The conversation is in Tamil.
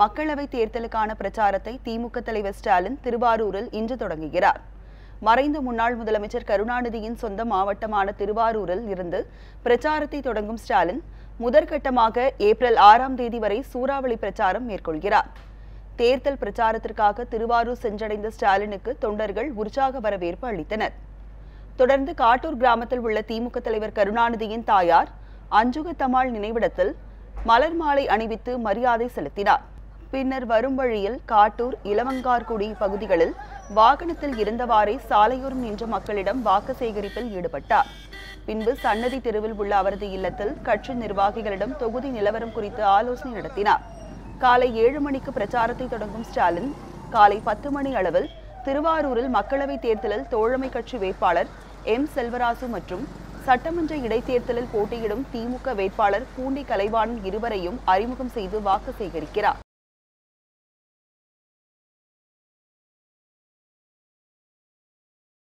மக்களவைத் தேர்தலுக்கான பிரச்சாரத்தை திமுக தலைவர் ஸ்டாலின் திருவாரூரில் இன்று தொடங்குகிறார். மறைந்த முன்னாள் முதலமைச்சர் கருணாநிதியின் சொந்த மாவட்டமான திருவாரூரில் இருந்து பிரச்சாரத்தை தொடங்கும் ஸ்டாலின் முதற்கட்டமாக ஏப்ரல் ஆறாம் தேதி வரை சூறாவளி பிரச்சாரம் மேற்கொள்கிறார். தேர்தல் பிரச்சாரத்திற்காக திருவாரூர் சென்றடைந்த ஸ்டாலினுக்கு தொண்டர்கள் உற்சாக வரவேற்பு அளித்தனர். தொடர்ந்து காட்டூர் கிராமத்தில் உள்ள திமுக தலைவர் கருணாநிதியின் தாயார் அஞ்சுகத்தமாள் நினைவிடத்தில் மலர் மாலை அணிவித்து மரியாதை செலுத்தினார். பின்னர் வரும் வழியில் காட்டூர் இளவங்கார்குடி பகுதிகளில் வாகனத்தில் இருந்தவாறே சாலையோரம் நின்ற மக்களிடம் வாக்கு சேகரிப்பில் ஈடுபட்டார். பின்பு சன்னதி தெருவில் உள்ள அவரது இல்லத்தில் கட்சி நிர்வாகிகளிடம் தொகுதி நிலவரம் குறித்து ஆலோசனை நடத்தினார். காலை ஏழு மணிக்கு பிரச்சாரத்தை தொடங்கும் ஸ்டாலின் காலை பத்து மணி அளவில் திருவாரூரில் மக்களவைத் தேர்தலில் தோழமை கட்சி வேட்பாளர் எம். செல்வராசு மற்றும் சட்டமன்ற இடைத்தேர்தலில் போட்டியிடும் திமுக வேட்பாளர் பூண்டி கலைவாணன் இருவரையும் அறிமுகம் செய்து வாக்கு சேகரிக்கிறார்.